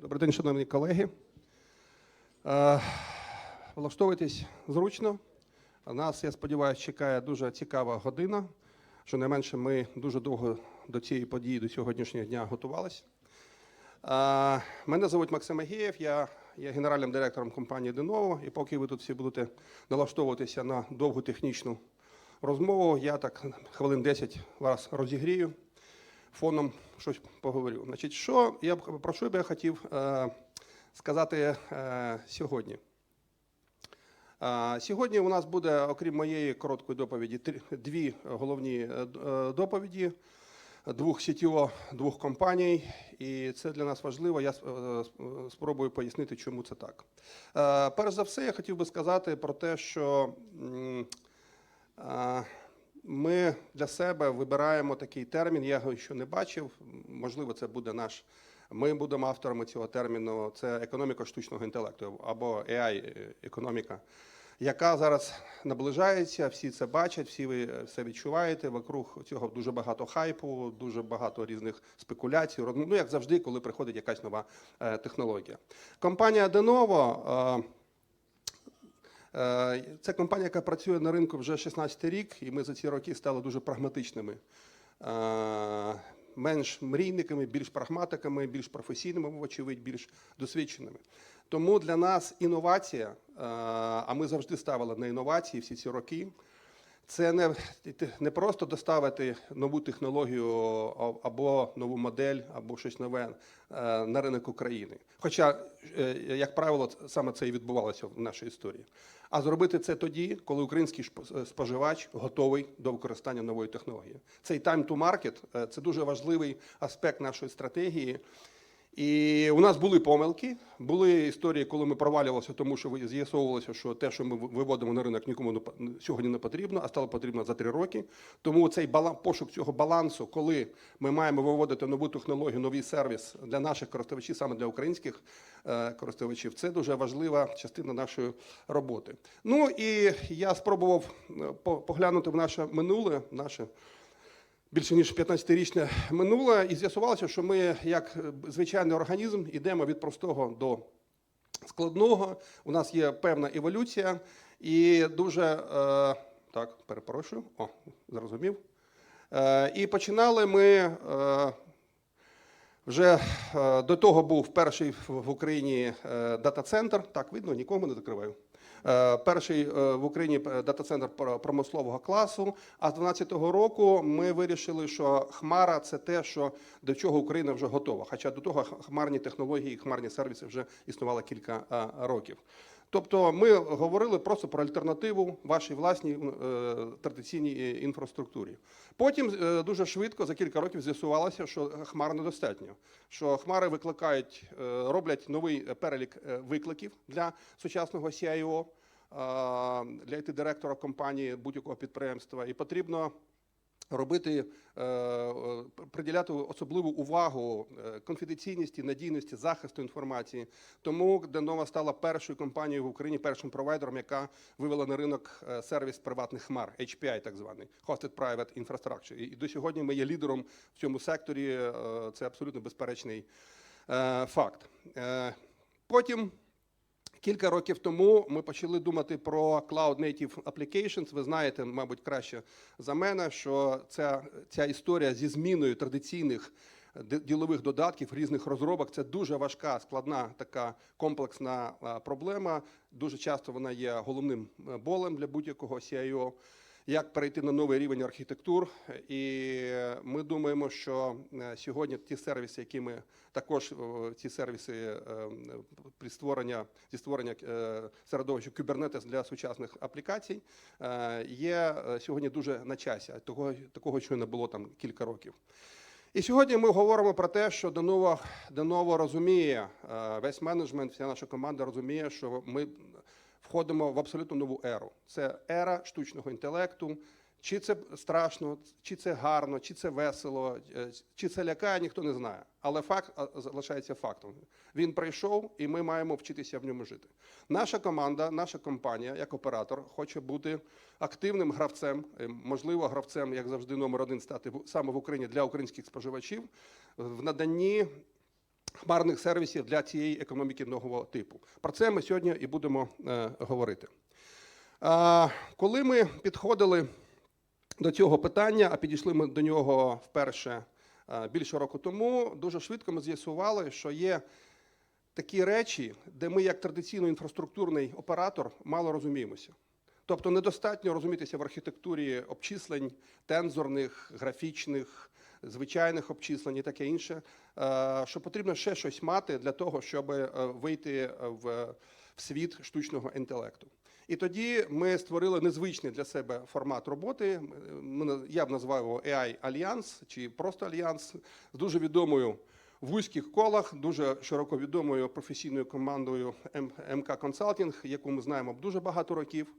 Добрий день, шановні колеги. Е, Влаштовуйтесь зручно. Нас, я сподіваюся, чекає дуже цікава година. Щонайменше ми дуже довго до цієї події, до сьогоднішнього дня готувалися. Е, Мене звуть Максим Агієв, я є генеральним директором компанії Деново. І поки ви тут всі будете налаштовуватися на довгу технічну розмову, я так хвилин 10 вас розігрію фоном щось поговорю. Значить, що я б- про що б я хотів е, сказати е, сьогодні? Е, сьогодні у нас буде, окрім моєї короткої доповіді, дві головні е, е, доповіді двох CTO, двох компаній, і це для нас важливо. Я спробую пояснити, чому це так. Перш за все, я хотів би сказати про те, що ми для себе вибираємо такий термін. Я його ще не бачив. Можливо, це буде наш. Ми будемо авторами цього терміну. Це економіка штучного інтелекту або AI економіка, яка зараз наближається. Всі це бачать, всі ви все відчуваєте. Вокруг цього дуже багато хайпу, дуже багато різних спекуляцій. Ну як завжди, коли приходить якась нова е, технологія. Компанія Denovo е, Е, Це компанія, яка працює на ринку вже 16 рік, і ми за ці роки стали дуже прагматичними. Е, Менш мрійниками, більш прагматиками, більш професійними, вочевидь, більш досвідченими. Тому для нас інновація, е, а ми завжди ставили на інновації всі ці роки. Це не, не просто доставити нову технологію або нову модель, або щось нове е, на ринок України. Хоча, е, як правило, саме це і відбувалося в нашій історії. А зробити це тоді, коли український шп- споживач готовий до використання нової технології. Цей time to market е, – це дуже важливий аспект нашої стратегії. І у нас були помилки, були історії, коли ми провалювалися, тому що з'ясовувалося, що те, що ми виводимо на ринок, нікому сьогодні не потрібно, а стало потрібно за три роки. Тому цей балан, пошук цього балансу, коли ми маємо виводити нову технологію, новий сервіс для наших користувачів, саме для українських е, користувачів, це дуже важлива частина нашої роботи. Ну і я спробував е, поглянути в наше минуле, наше більше ніж 15-річне минуле, і з'ясувалося, що ми, як е, звичайний організм, йдемо від простого до складного. У нас є певна еволюція, і дуже е, так, перепрошую, о, зрозумів. Е, і починали ми. Е, вже е, до того був перший в Україні е, дата-центр. Так, видно, нікому не закриваю. Е, Перший е, в Україні е, дата-центр пр- промислового класу. А з 2012 року ми вирішили, що хмара це те, що до чого Україна вже готова. Хоча до того хмарні технології, і хмарні сервіси вже існували кілька років. Тобто ми говорили просто про альтернативу вашій власній е, традиційній е, інфраструктурі. Потім е, дуже швидко, за кілька років, з'ясувалося, що хмар недостатньо. Що хмари викликають, е, роблять новий перелік е, викликів для сучасного CIO, е, для it директора компанії будь-якого підприємства. І потрібно робити, е, е, приділяти особливу увагу е, конфіденційності, надійності, захисту інформації. Тому Денова стала першою компанією в Україні, першим провайдером, яка вивела на ринок сервіс приватних хмар, HPI так званий, Hosted Private Infrastructure. І до сьогодні ми є лідером в цьому секторі. Це абсолютно безперечний факт. Потім Кілька років тому ми почали думати про Cloud Native Applications. Ви знаєте, мабуть, краще за мене, що ця, ця історія зі зміною традиційних ділових додатків, різних розробок це дуже важка, складна така комплексна проблема. Дуже часто вона є головним е, болем для будь-якого CIO. Як перейти на новий рівень архітектур, і ми думаємо, що е, сьогодні ті сервіси, які ми також е, ці сервіси е, при створення зі створення середовища Kubernetes для сучасних аплікацій є сьогодні дуже на часі. Того такого що не було там кілька років. І сьогодні ми говоримо про те, що Denuvo, Denuvo розуміє весь менеджмент, вся наша команда розуміє, що ми входимо в абсолютно нову еру. Це ера штучного інтелекту. Чи це страшно, чи це гарно, чи це весело, е, чи це лякає, ніхто не знає. Але факт залишається фактом. Він прийшов, і ми маємо вчитися в ньому жити. Наша команда, наша компанія, як оператор, хоче бути активним гравцем, е, можливо, гравцем, як завжди, номер один стати саме в Україні для українських споживачів в наданні хмарних сервісів для цієї економіки нового типу. Про це ми сьогодні і будемо е, говорити. А, Коли ми підходили до цього питання, а підійшли ми до нього вперше е, більше року тому, дуже швидко ми з'ясували, що є такі речі, де ми, як традиційно інфраструктурний оператор, мало розуміємося. Тобто недостатньо розумітися в архітектурі обчислень, тензорних, графічних, звичайних обчислень і таке інше, е, що потрібно ще щось мати для того, щоб е, вийти в, в світ штучного інтелекту. І тоді ми створили незвичний для себе формат роботи. Я б назвав його AI Альянс чи просто Альянс з дуже відомою в вузьких колах, дуже широко відомою професійною командою МК Консалтінг, яку ми знаємо дуже багато років.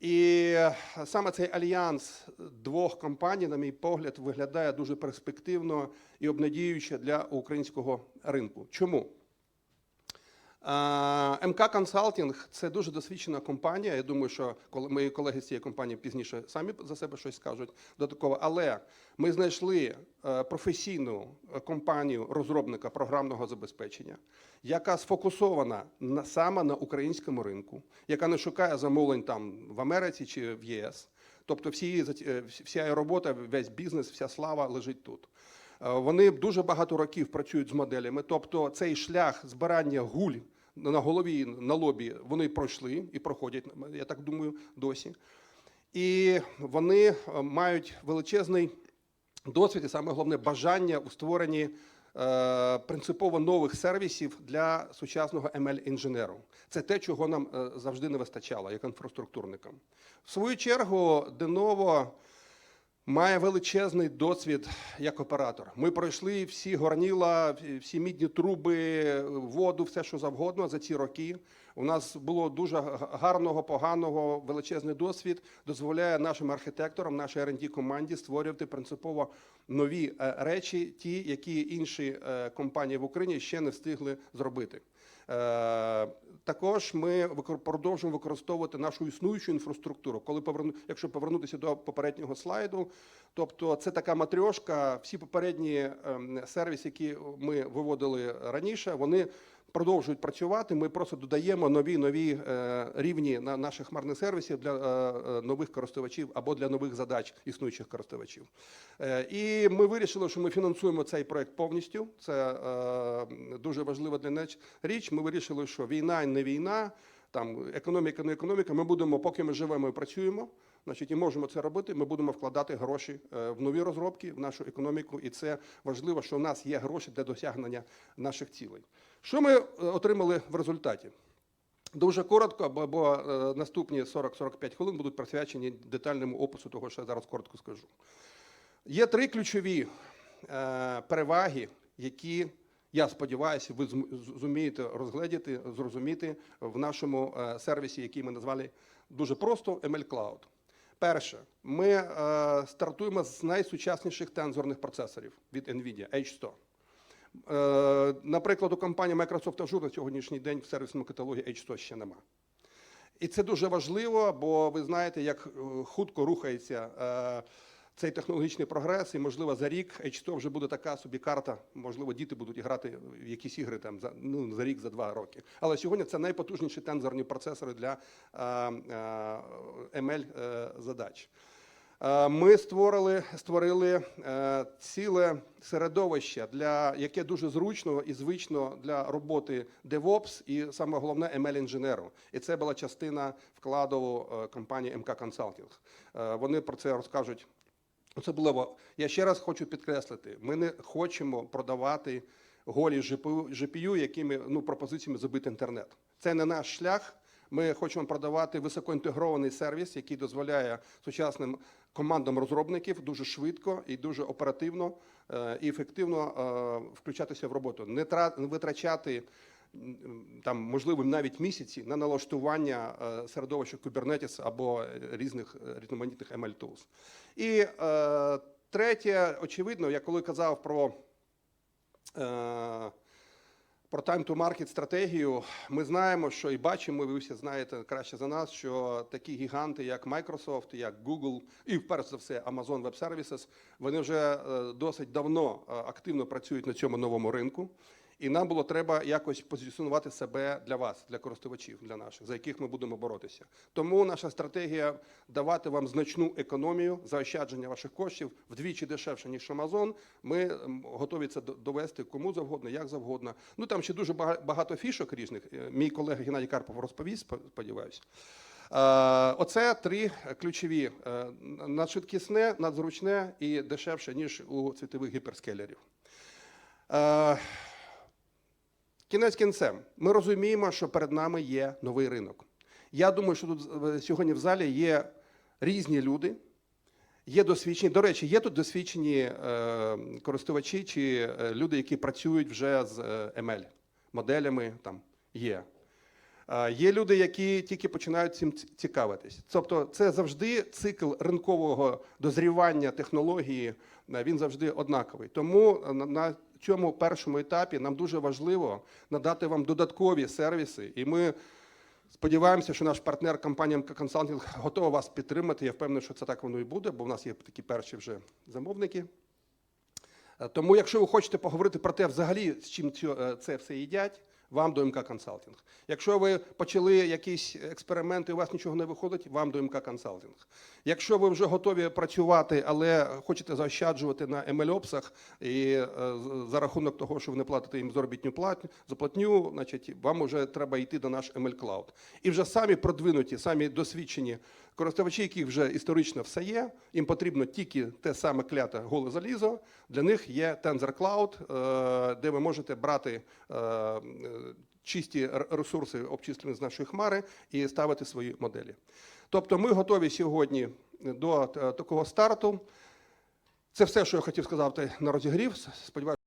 І саме цей альянс двох компаній, на мій погляд, виглядає дуже перспективно і обнадіююче для українського ринку. Чому? Е, МК Консалтінг це дуже досвідчена компанія. Я думаю, що мої колеги з цієї компанії пізніше самі за себе щось скажуть додатково. Але ми знайшли е, професійну компанію розробника програмного забезпечення, яка сфокусована на саме на українському ринку, яка не шукає замовлень там в Америці чи в ЄС. Тобто всі, е, вся робота, весь бізнес, вся слава лежить тут. Вони дуже багато років працюють з моделями. Тобто цей шлях збирання гуль на голові, на лобі вони пройшли і проходять, я так думаю, досі. І вони е, мають величезний досвід і саме головне бажання у створенні е, принципово нових сервісів для сучасного ML-інженеру. Це те, чого нам е, завжди не вистачало як інфраструктурникам. В свою чергу, Denovo має величезний досвід як оператор. Ми пройшли всі горніла, всі мідні труби, воду, все що завгодно за ці роки. У нас було дуже гарного, поганого, величезний досвід. Дозволяє нашим архітекторам, нашій R&D команді створювати принципово нові е, речі, ті, які інші е, компанії в Україні ще не встигли зробити. Е, Також ми продовжуємо використовувати нашу існуючу інфраструктуру. Коли поверну, якщо повернутися до попереднього слайду, тобто це така матрьошка, всі попередні ем, сервіси, які ми виводили раніше, вони продовжують працювати. Ми просто додаємо нові нові е, рівні на наших хмарних сервісів для е, е, нових користувачів або для нових задач існуючих користувачів. І ми вирішили, що ми фінансуємо цей проект повністю. Це дуже важлива для нас річ. Ми вирішили, що війна не війна, там економіка не економіка. Ми будемо, поки ми живемо і працюємо. Значить, і можемо це робити. Ми будемо вкладати гроші е, в нові розробки, в нашу економіку, і це важливо, що в нас є гроші для досягнення наших цілей. Що ми е, отримали в результаті? Дуже коротко, бо, бо е, наступні 40-45 хвилин будуть присвячені детальному опису того, що я зараз коротко скажу. Є три ключові переваги, які, я сподіваюся, ви зумієте розгледіти, зрозуміти в нашому сервісі, який ми назвали дуже просто ML Cloud. Перше, ми е, стартуємо з найсучасніших тензорних процесорів від NVIDIA H100. Е, Наприклад, у компанії Microsoft Azure на сьогоднішній день в сервісному каталогі H100 ще нема. І це дуже важливо, бо ви знаєте, як е, хутко рухається е, цей технологічний прогрес, і можливо за рік H100 вже буде така собі карта. Можливо, діти будуть грати в якісь ігри там за ну за рік, за два роки. Але сьогодні це найпотужніші тензорні процесори для ML е, задач. Е, Ми створили, створили е, ціле середовище, для, яке дуже зручно і звично для роботи DevOps і саме головне ML-інженеру. І це була частина вкладу компанії МК Consulting. Вони про це розкажуть. Особливо, я ще раз хочу підкреслити: ми не хочемо продавати голі GPU, якими ну, пропозиціями забити інтернет. Це не наш шлях. Ми хочемо продавати високоінтегрований сервіс, який дозволяє сучасним командам розробників дуже швидко і дуже оперативно е, і ефективно е, включатися в роботу, не тра- не витрачати там, можливо, навіть місяці на налаштування е, середовища Kubernetes або е, різних е, різноманітних ML tools. І третє, очевидно, я коли казав про. Про time-to-market стратегію ми знаємо, що і бачимо, ви всі знаєте краще за нас, що такі гіганти, як Microsoft, як Google, і перш за все Amazon Web Services, вони вже досить давно активно працюють на цьому новому ринку. І нам було треба якось позиціонувати себе для вас, для користувачів, для наших, за яких ми будемо боротися. Тому наша стратегія давати вам значну економію, заощадження ваших коштів вдвічі дешевше, ніж Amazon. Ми готові це довести кому завгодно, як завгодно. Ну там ще дуже багато фішок різних. Е, Мій колега Геннадій Карпов розповість, сподіваюся. Е, Оце три ключові: е, надшвидкісне, надзручне і дешевше, ніж у світових гіперскелерів. Кінець кінцем. Ми розуміємо, що перед нами є новий ринок. Я думаю, що тут е, сьогодні в залі є різні люди, є досвідчені. До речі, є тут досвідчені е, користувачі чи е, люди, які працюють вже з ML моделями. Там є. Є люди, які тільки починають цим цікавитись. Тобто, це завжди цикл ринкового дозрівання технології. Він завжди однаковий. Тому на цьому першому етапі нам дуже важливо надати вам додаткові сервіси, і ми сподіваємося, що наш партнер компанія Консалтинг готова вас підтримати. Я впевнений, що це так воно і буде, бо в нас є такі перші вже замовники. Е, Тому, якщо ви хочете поговорити про те, взагалі, з чим е, це все їдять, вам до МК Консалтинг. Якщо ви почали якісь експерименти, у вас нічого не виходить, вам до МК Консалтинг. Якщо ви вже готові працювати, але хочете заощаджувати на MLOPсах і е, за рахунок того, що ви не платите їм заробітну платню, заплатню, значить, вам вже треба йти до наш ML Cloud. І вже самі продвинуті, самі досвідчені користувачі, яких вже історично все є, їм потрібно тільки те саме кляте голе залізо. Для них є Tensor Cloud, е, де ви можете брати е, чисті ресурси, обчислені з нашої хмари, і ставити свої моделі. Тобто ми готові сьогодні до е, такого старту. Це все, що я хотів сказати на розігрів. Сподіваюся.